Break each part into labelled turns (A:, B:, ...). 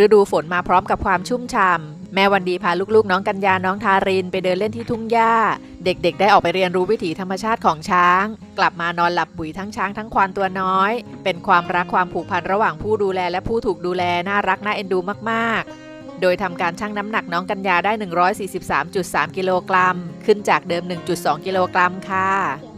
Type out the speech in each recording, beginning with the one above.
A: ฤดูฝนมาพร้อมกับความชุ่มฉ่ำแม่วันดีพาลูกๆ น้องกัญญาน้องทาริน ไปเดินเล่นที่ทุ่งหญ้า เด็กๆ ได้ออกไปเรียนรู้วิถีธรรมชาติของช้าง กลับมานอนหลับปุ๋ยทั้งช้างทั้งควานตัวน้อย เป็นความรักความผูกพันระหว่างผู้ดูแลและผู้ถูกดูแลน่ารักน่าเอ็นดูมากๆโดยทำการชั่งน้ำหนักน้องกัญญาได้ 143.3 กิโลกรัม ขึ้นจากเดิม 1.2 กิโลกรัมค่ะ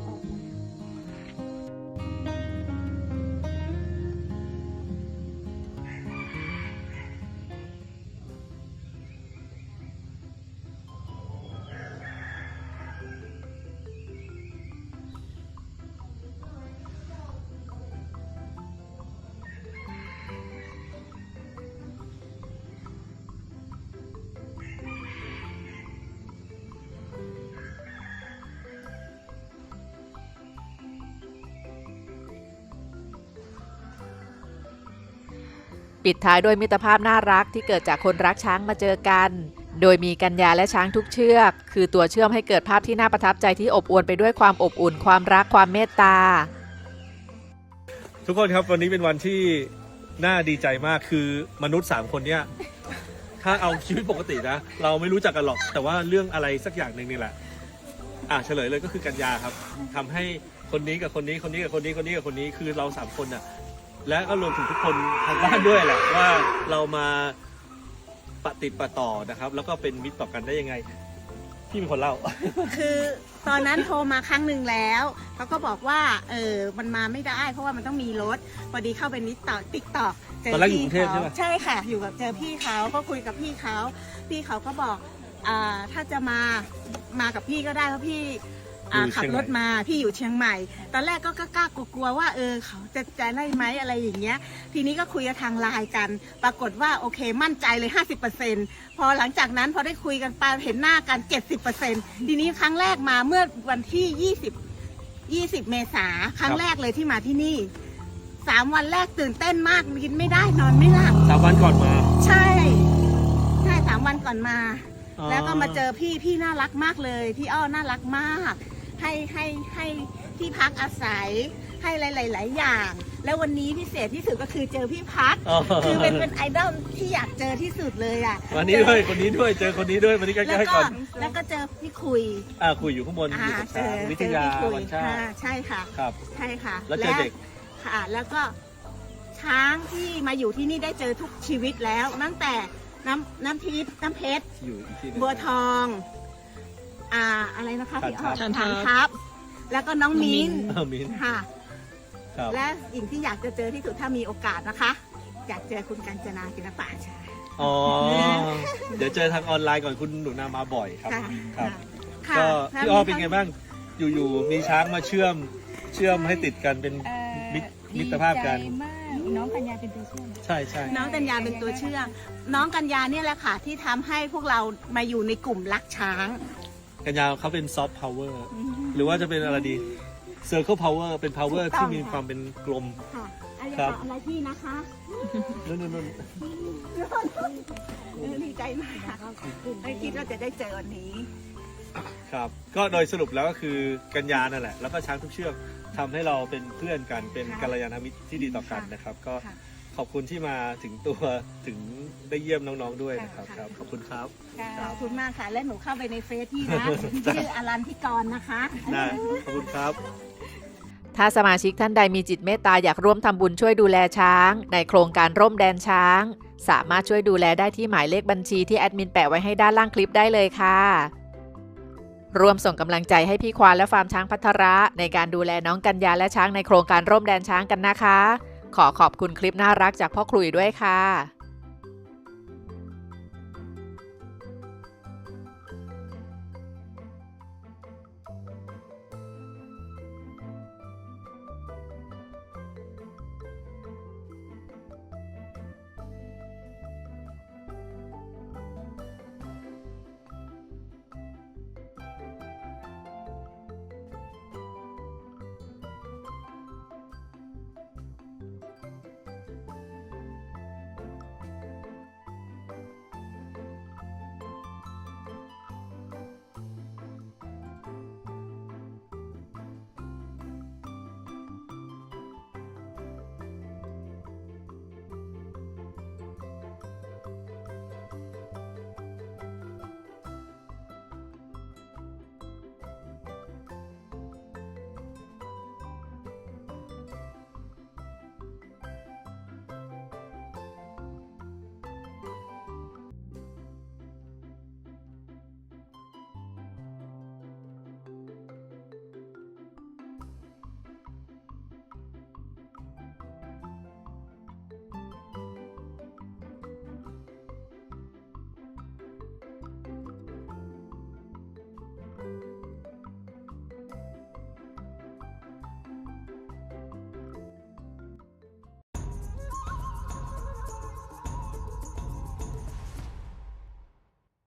A: ปิดท้ายด้วยมิตรภาพน่ารักที่เกิดจากคนรักช้างมาเจอกัน โดยมีกัญญาและช้างทุกเชือก คือตัวเชื่อมให้เกิดภาพที่น่าประทับใจที่อบอวลไปด้วยความอบอุ่นความรักความเมตตา
B: ทุกคนครับวันนี้เป็นวันที่น่าดีใจมากคือมนุษย์ 3 คนเนี้ยถ้าเอาชีวิตปกตินะ เราไม่รู้จักกันหรอก แต่ว่าเรื่องอะไรสักอย่างหนึ่งนี่แหละ อะเฉลยเลยก็คือกัญญาครับทำให้คนนี้กับคนนี้คนนี้กับคนนี้คนนี้กับคนนี้คือเราสามคนน่ะ และก็รวมถึงทุกคนทางบ้านด้วยแหละว่าเรามาปฏิดปะต่อนะครับ แล้วก็เป็นมิตรต่อกันได้ยังไงพี่เป็นคนเล่า
C: คือตอนนั้นโทรมาครั้งหนึ่งแล้วเขาก็บอกว่าเออมันมาไม่ได้เพราะว่ามันต้องมีรถพอดีเข้าไปนิดต่อติ๊กต่อเจอ
B: ตอนแรกอยู่
C: พี่
B: กรุงเทพ
C: เขา
B: ใช่ปะ
C: ใช่ค่ะ อยู่กับเจอพี่เขาก็คุยกับพี่เขาพี่เขาก็บอก อ่าถ้าจะมามากับพี่ก็ได้เพราะพี่อ่าขับรถมาพี่อยู่เชียงใหม่ ตอนแรกก็กล้ากลัวๆว่าเออเขาจะจะได้ไหมอะไรอย่างเงี้ย ทีนี้ก็คุยกับทางไลน์กัน ปรากฏว่าโอเคมั่นใจเลย 50%พอหลังจากนั้นพอได้คุยกันไปเห็นหน้ากัน 70%ทีนี้ครั้งแรกมาเมื่อวันที่ 20 20 เมษาครั้งแรกเลยที่มาที่นี่สามวันแรกตื่นเต้นมากกินไม่ได้นอนไม่หลับ
B: สามวันก่อนมา
C: ใช่ ใช่สามวันก่อนมา แล้วก็มาเจอพี่พี่น่ารักมากเลย พี่อ้อน่ารักมาก ให้ให้ให้ที่พักอาศัยให้หลาย ๆ อย่าง แล้ววันนี้พิเศษที่สุดก็คือเจอพี่พัก
B: อ๋อ
C: คือเป็นเป็นไอดอลที่อยากเจอที่สุดเลยอะ
B: วันนี้ด้วยคนนี้ด้วยเจอคนนี้ด้วยวันนี้ใก
C: แล้ว
B: ล้ๆ
C: ก็
B: ก่อน
C: แล้วก็เจอพี่คุย
B: อ่าคุยอยู่ข้างบนอ
C: อ่า
B: ยู่กับ
C: เจ
B: ช้า
C: อง
B: วิ
C: เจ
B: ท
C: อยาพี่คุย
B: วันชา
C: ค่ะ
B: ติ
C: ใช่ค่ะ
B: ครับ
C: ใช่ค่ะ
B: แล้วเจอเด็ก
C: ค่ะแล้วก็ช้างที่มาอยู่ที่นี่ได้เจอทุกชีวิตแล้วตั้งแต่ น้ำน้ำทิพย์น้ำเพชร
B: อยู่อีกที่หนึง
C: บัวทอง อ่า อะไรนะคะพี่อ้อ
B: ฐานทัพ
C: ฐานทัพแล้วก็น้องมิ้น
B: เออมิน
C: ค่ะ
B: ครับ
C: และสิ่งที่อยากจะเจอที่สุดถ้ามีโอกาสนะคะ อยากเจอคุณกัญจนาศิลปะชา
B: อ๋อ เดี๋ยวเจอทางออนไลน์ก่อนคุณหนูนามาบ่อยครับ
C: ค่ะ
B: ครับ
C: ค่ะ
B: ก็
C: ค่ะ
B: พี่อ้อเป็นไงบ้าง อยู่ๆมีช้างมาเชื่อม เชื่อมให้ติดกันเป็น
D: เอ่อ
B: มิตรมิตรภาพกัน
D: ดีใจมาก น้องกัญญาเป็นตัวเชื่อม
B: ใช่ใช่
C: น้องกัญญาเป็นตัวเชื่อมน้องกัญญาเนี่ยแหละค่ะที่ทำให้พวกเรามาอยู่ในกลุ่มรักช้าง
B: กัญญาเขาเป็นซอฟต์พาวเวอร์หรือว่าจะเป็นอะไรดีเซอร์เคิลพาวเวอร์เป็นพาวเวอร์
C: ถูกต้อง
B: ที่มีความเป็นกลม
C: ค่ะอะไร
B: ครับ
C: อะไรพี่นะคะ
B: นู่นนู่นนู่น
C: เออดีใจมากไม่คิดว่าจะได้เจอวันนี้
B: ครับ ก็โดยสรุปแล้วก็คือกัญญานั่นแหละ แล้วก็ช้างทุกเชือก ทำให้เราเป็นเพื่อนกันเป็น
C: ค่ะ
B: กัลยาณมิตรที่ดีต่อกันนะครับ ก็
C: ค่ะ
B: ขอบคุณที่มาถึงตัวถึงได้เยี่ยมน้องๆด้วยนะครับ
C: ค่ะ
B: ครับ ขอบคุณครับ
C: ขอบคุณมากค่ะ และหนูเข้าไปในเฟซพี่นะ ชื่ออลันทิกรนะคะ
B: ได้ขอบคุณครับ
A: ถ้าสมาชิกท่านใดมีจิตเมตตาอยากร่วมทำบุญช่วยดูแลช้าง ในโครงการร่มแดนช้าง สามารถช่วยดูแลได้ที่หมายเลขบัญชีที่แอดมินแปะไว้ให้ด้านล่างคลิปได้เลยค่ะ ร่วมส่งกำลังใจให้พี่ควานและฟาร์มช้างพัทระ ในการดูแลน้องกัญญาและช้างในโครงการร่มแดนช้างกันนะคะ ขอขอบคุณคลิปน่ารักจากพ่อคลุยด้วยค่ะ